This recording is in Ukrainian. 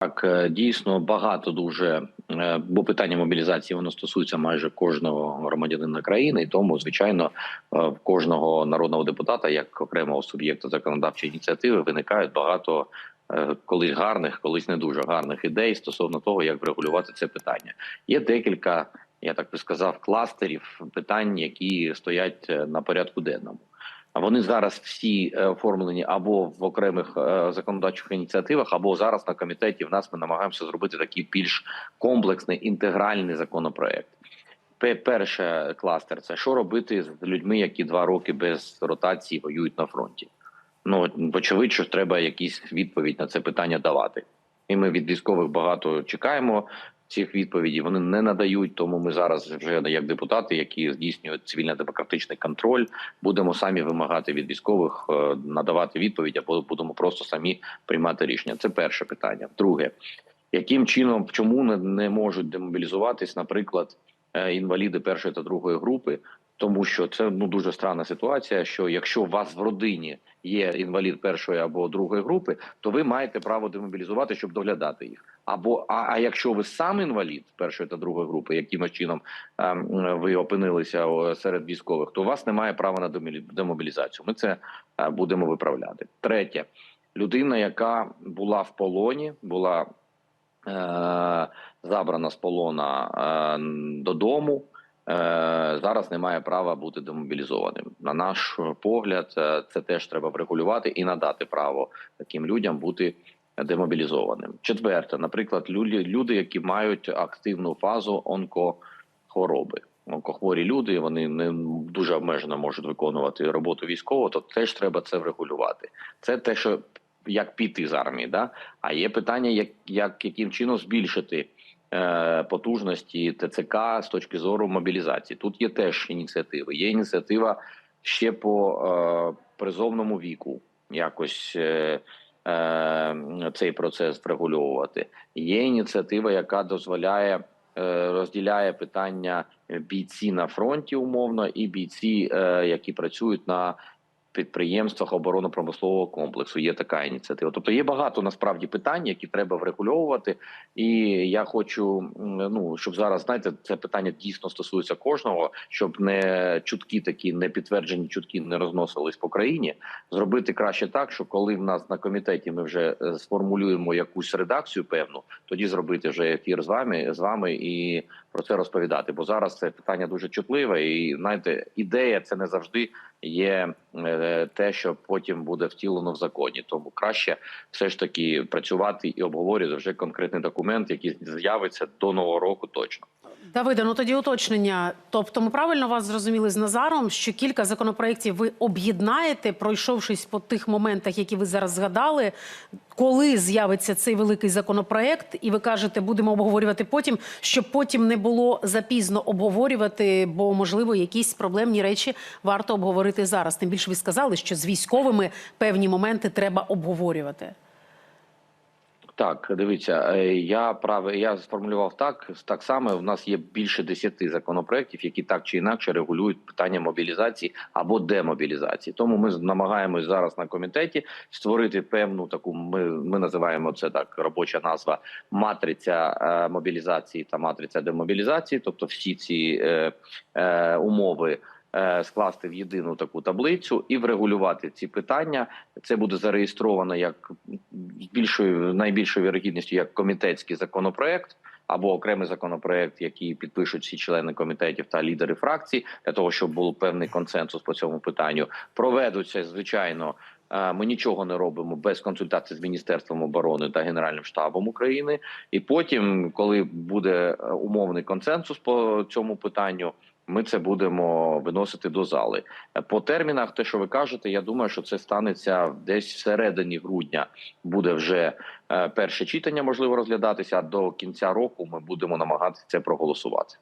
Так, е, дійсно багато дуже, е, бо питання мобілізації воно стосується майже кожного громадянина країни, і тому, звичайно, е, в кожного народного депутата, як окремого суб'єкта законодавчої ініціативи, виникають багато колись гарних, колись не дуже гарних ідей стосовно того, як врегулювати це питання. Є декілька, я так би сказав, кластерів питань, які стоять на порядку денному. Вони зараз всі е, оформлені або в окремих е, законодавчих ініціативах, або зараз на комітеті. В нас ми намагаємося зробити такий більш комплексний інтегральний законопроект. Пе- Перше кластер це що робити з людьми, які два роки без ротації воюють на фронті. Ну вочевидь, що треба якісь відповідь на це питання давати. І ми від військових багато чекаємо цих відповідей. Вони не надають. Тому ми зараз, вже як депутати, які здійснюють цивільно-демократичний контроль, будемо самі вимагати від військових е, надавати відповідь, або будемо просто самі приймати рішення. Це перше питання. Друге, яким чином чому не, можуть демобілізуватись, наприклад, е, інваліди першої та другої групи, тому що це ну дуже странна ситуація. Що якщо у вас в родині є інвалід першої або другої групи, то ви маєте право демобілізувати, щоб доглядати їх. Або а, а якщо ви сам інвалід першої та другої групи, якимось чином ем, ви опинилися серед військових, то у вас немає права на демобілі- демобілізацію. Ми це е, будемо виправляти. Третє, людина, яка була в полоні, була е, забрана з полона е, додому. Е, Зараз не має права бути демобілізованим. На наш погляд, е, це теж треба врегулювати і надати право таким людям бути демобілізованим. Четверте, наприклад, люди, люди, які мають активну фазу онкохвороби. Онкохворі люди вони не дуже обмежено можуть виконувати роботу військового, то теж треба це врегулювати. Це те, що як піти з армії, да а є питання, як, як яким чином збільшити потужності ТЦК з точки зору мобілізації. Тут є теж ініціативи. Є ініціатива ще по е, призовному віку, якось е, е, цей процес врегульовувати. Є ініціатива, яка дозволяє. е, Розділяє питання бійці на фронті умовно і бійці, е, які працюють на підприємствах оборонно-промислового комплексу. Є така ініціатива. Тобто є багато насправді питань, які треба врегульовувати. І я хочу, ну щоб зараз знаєте, це питання дійсно стосується кожного, щоб не чутки такі не підтверджені чутки не розносились по країні. Зробити краще так, що коли в нас на комітеті ми вже е, сформулюємо якусь редакцію, певну, тоді зробити вже ефір з вами з вами і про це розповідати. Бо зараз це питання дуже чутливе, і знаєте, ідея це не завжди є те, що потім буде втілено в законі. Тому краще все ж таки працювати і обговорювати вже конкретний документ, який з'явиться до нового року. Точно Давиде, ну тоді уточнення. Тобто, ми правильно вас зрозуміли з Назаром, що кілька законопроєктів ви об'єднаєте, пройшовшись по тих моментах, які ви зараз згадали. Коли з'явиться цей великий законопроект, і ви кажете, будемо обговорювати потім, щоб потім не було запізно обговорювати, бо можливо якісь проблемні речі варто обговорити зараз. Тим більше ви сказали, що з військовими певні моменти треба обговорювати. Так, дивіться, е, я прав я сформулював так. Так само в нас є більше десяти законопроєктів, які так чи інакше регулюють питання мобілізації або демобілізації. Тому ми намагаємось зараз на комітеті створити певну таку. Ми, ми називаємо це так робоча назва матриця е, мобілізації та матриця демобілізації, тобто всі ці е, е, умови. Е, Скласти в єдину таку таблицю і врегулювати ці питання. Це буде зареєстровано як з більшою найбільшою вірогідністю як комітетський законопроект або окремий законопроект, який підпишуть всі члени комітетів та лідери фракцій, для того, щоб був певний консенсус по цьому питанню. Проведуться звичайно. е, Ми нічого не робимо без консультації з міністерством оборони та генеральним штабом України. І потім, коли буде е, умовний консенсус по цьому питанню, ми це будемо виносити до зали. Е, По термінах, те, що ви кажете, я думаю, що це станеться десь всередині грудня. Буде вже е, перше читання, можливо, розглядатися. А до кінця року ми будемо намагатися це проголосувати.